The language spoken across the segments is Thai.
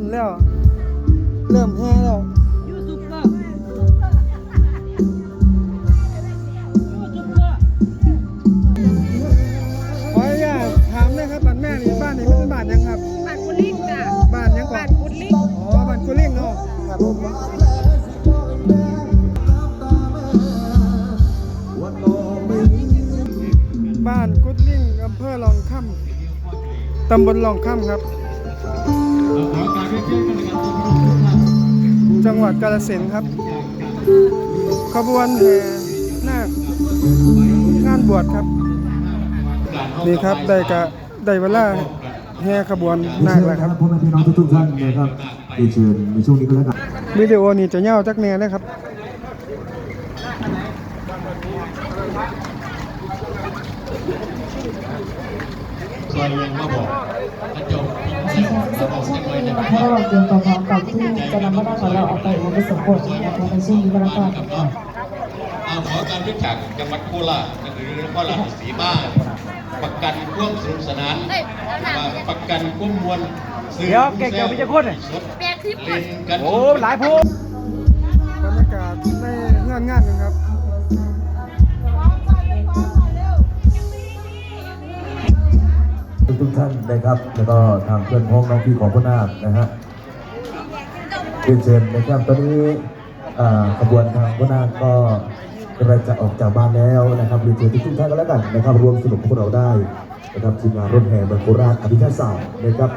ลั่นแล้ว เริ่มแห่แล้ว ยูทูบเบอร์ยูทูบเบอร์ขออนุญาตถามเลยครับบ้านแม่นี่บ้านนี่เป็นบ้านยังครับ บ้านกุลิงจ้ะบ้านยังก่อบ้านนกุลิงอ๋อบ้านกุลิ่งเนาะครับผมบ้านกุดลิ่งอำเภอหลองค่ำตำบลหลองค่ำครับ จังหวัดกาฬสินธุ์ครับ ขบวนแห่นาคงานบวชครับ นี่ครับได้กะได้เวลาแห่ขบวนนาคแล้วครับพ่อแม่พี่น้องทุกๆท่านนะครับเรียนเชิญในช่วงนี้ก็แล้วกันวิดีโอนี้จะเง่าจักแน่นะครับซอยยังมาบอกกระจกซึ่งใน ช่วงนี้นะคะระหว่างเตรียมความพร้อมก่อนที่จะนำมาด้านของเราออกไปอุปสมบทนะคะในช่วงนี้ก็แล้วกันกับน้องเอาขอการพิจากจังหวัดโคราชนั่นคือนครราชสีมาประกันความสนุกสนานประกันความมวลสื่อเดี๋ยวแกเกี่ยวพิจารณาสดเล่นกันโอ้หลายพูดบรรยากาศในงานงานกันครับ ทุกท่านนะครับ แล้วก็ทางเพื่อนพ้องน้องพี่ของพ่อนาคนะฮะเรียนเชิญนะครับตอนนี้ขบวนทางพ่อนาคก็กำลังจะออกจากบ้านแล้วนะครับเรียนเชิญทุกท่านก็แล้วกันนะครับรวมสนุกพวกเราได้นะครับทีมงานรถแห่เมืองโคราชอภิชาติศาสตร์นะครับ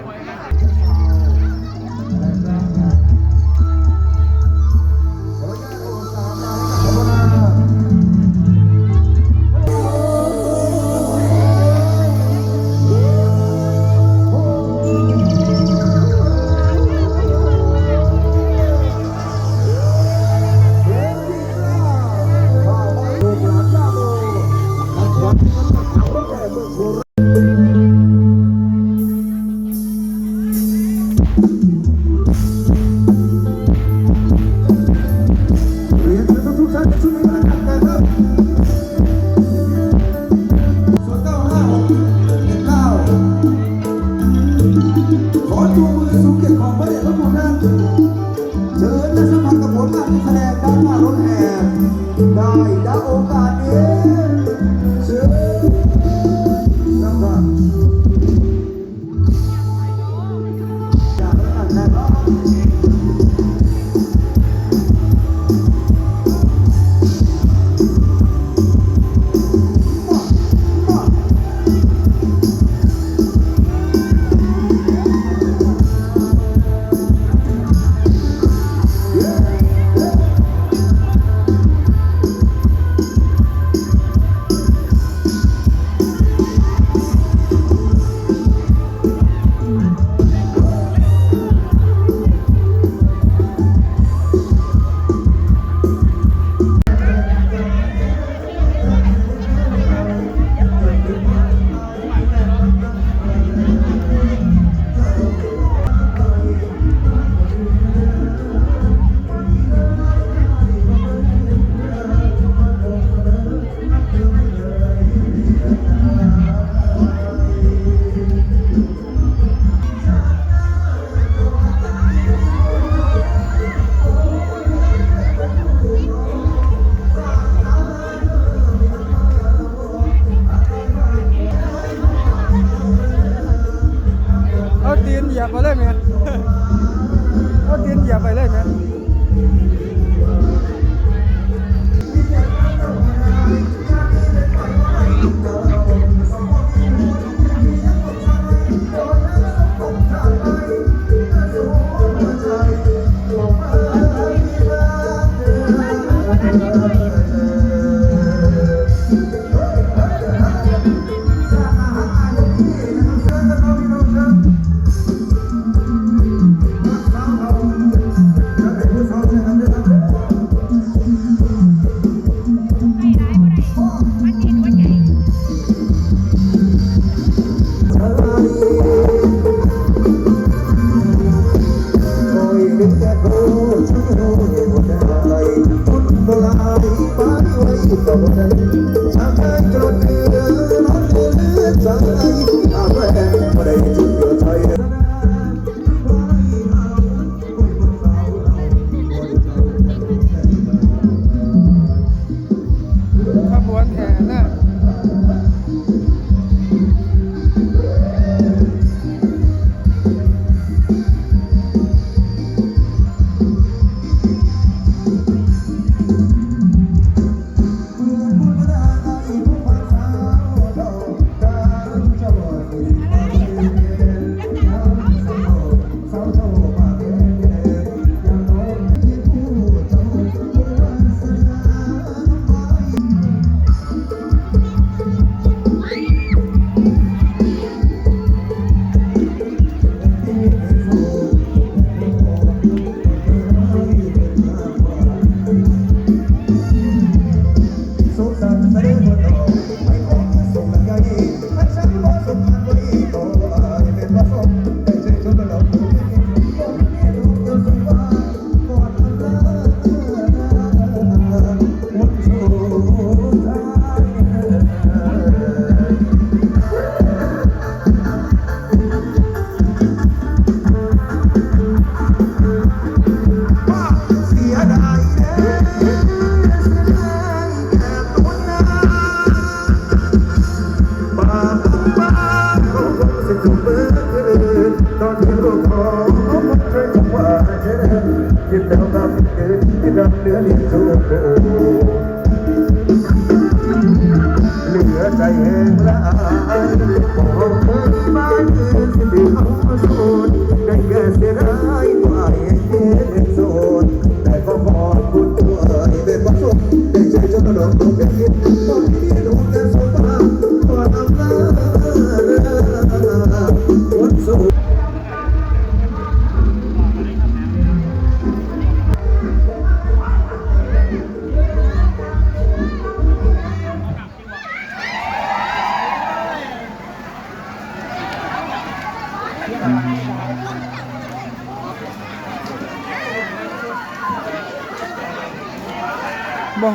บ่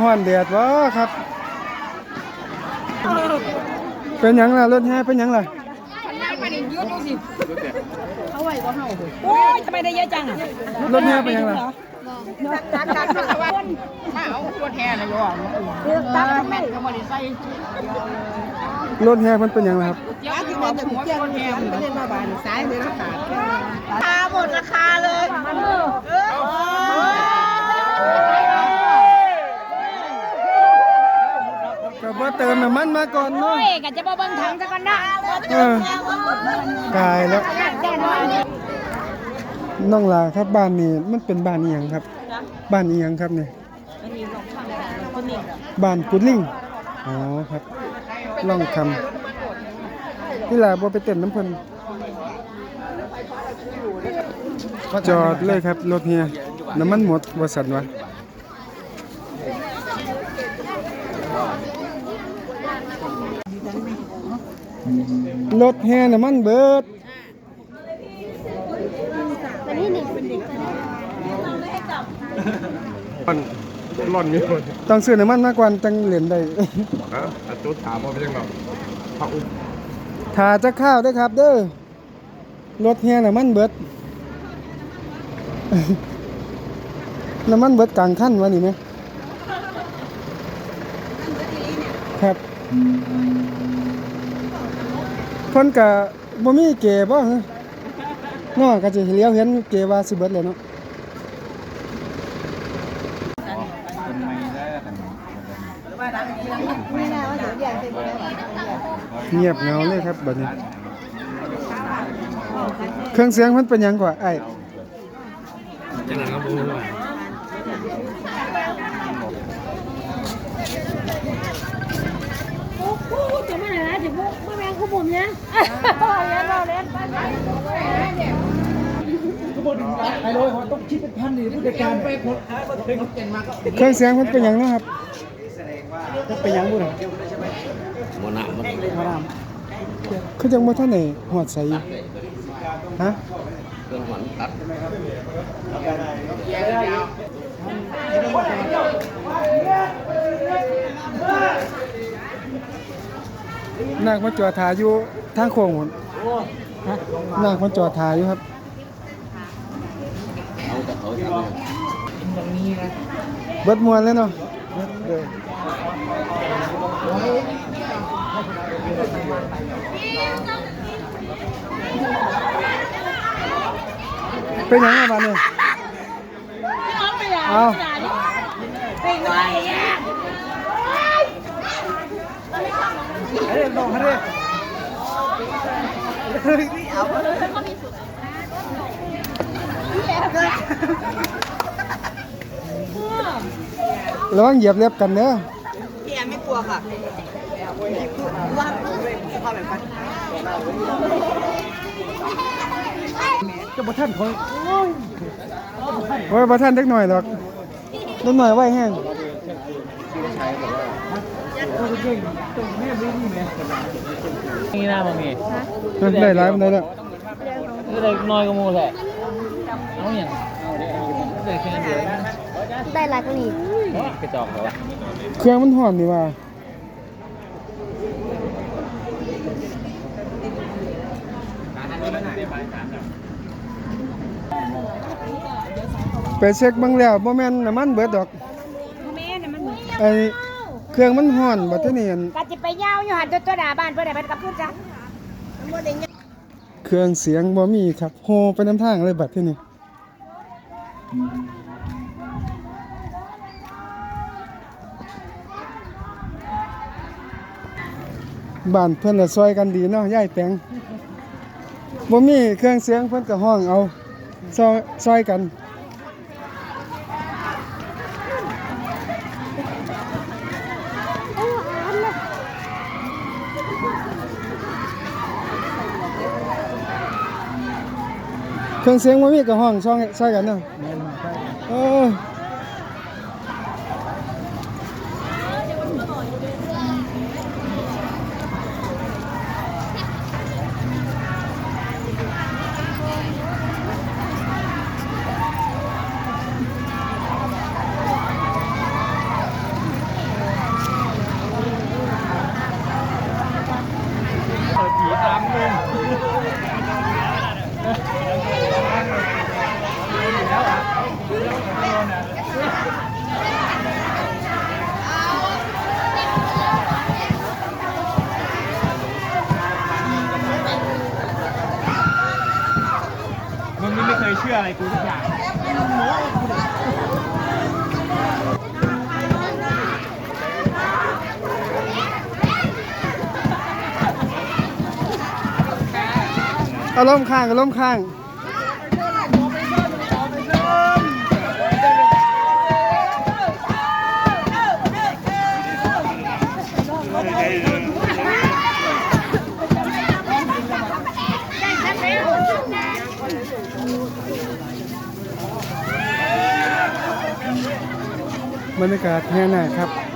ฮ้อนแดดวะครับ เป็นหยังล่ะรถแห่เป็นหยังล่ะโอ้ยทำไมได้เยอะจังอะรถแห่เป็นหยังล่ะการการมาว่ามาเอาตัวแทนนะโยมเลือกตั้งแม่ก็บ่ได้ใส่ รถแห่เพิ่นเป็นหยังล่ะครับเดี๋ยวที่ว่าจะหัวตัวแทนไม่ได้มาบานสายเลยราคาราคาหมดราคาเลยเออก็บ่เติมน้ำมันมาก่อนเนาะโอ้ยก็จะบ่เบิ่งถังซะก่อนนะเออกายแล้วแน่นอนน้องลาครับบ้านนี้มันเป็นบ้านอีหยังครับ บ้านอีหยังครับเนี่ยบ้านกุดลิงอ๋อครับ ล่องคำนี่หล่ะบ่ไปเต้นน้ำเพิ่นจอดเลยครับ รถเฮียน้ำมันหมดว่าสั่นวะรถแห่น้ำมันเบิด ต้องซื้อน้ำมันมากกว่าจังเหรียญได้ฮะอาจุดถามว่าเป็นยังไงพระอุ้มถาจะข้าวด้วยครับเด้อรถเฮียน้ำมันเบิดน้ำมันเบิดกลางขั้นวะนี่ไหมครับเพิ่นกะบ่มีเก๋บ่เนาะก็จะเลี้ยวเห็นเก๋ว่าสิเบิดเลยเนาะ เงียบเงาเลยครับบัดนี้ เครื่องเสียงมันเป็นหยังกว่าไอ้จังหวะครับผมว่าจะมาไหนนะจะพวกมาแมงคู่ผมเนี่ยเล่นเราเล่นไปไปเครื่องเสียงมันเป็นหยังเนาะครับเป็นหยังบุญโมนามัน คือจังบ่ทันได้ฮอดใส่อยู่ฮะเครื่องหวันตัดนาคมาจอดถ่ายอยู่ทางโค้งหมดฮะนาคมาจอดถ่ายอยู่ครับเอาแต่เขาทำเบิดมวนเลยเนาะเป็นยังไงบ้านเนี่ยเอาไปหน่อยอะเฮ้ยลงมาดิระวังเหยียบเล็บกันเด้อพี่แอมไม่กลัวค่ะว่าสภาพแบบนั้น จะบ่ทันคอยโอ้ยบ่ทันเด็กหน่อยดอกเด็กหน่อยไว้แห้งนี่นะมึงนี่มันได้หลายมันได้แล้วก็เลยน้อยกว่าหมูแหละเอาอย่างได้แค่เดียวได้หลายกว่านี้กระจอกเหรอเครื่องมันหอมนี่ว่า ไปเช็คเบิ่งแล้วบ่แม่นน้ำมันเบิดดอกแม่เนี่ยมันไอ้เครื่องมันฮ้อนบัดทีนี้อั่นก็จะไปยาวอยู่หันตัวตัวด่าบ้านเพื่อได้ไปกับพูดจ้ะเครื่องเสียงบ่มีครับโฮไปน้ำทางเลยบัดทีนี้บ้านเพิ่นละซอยกันดีเนาะยายแปงบ่มีเครื่องเสียงเพิ่นก็ห้องเอาซอยซอยกัน เครื่องเสียงบ่มีก็ห้องซอยซอยกันเนาะเออ ผีตามมึง มึงนี่ไม่เคยเชื่ออะไรกูทุกอย่าง อารมข้างอารมข้างบรรยากาศแห่นาครับ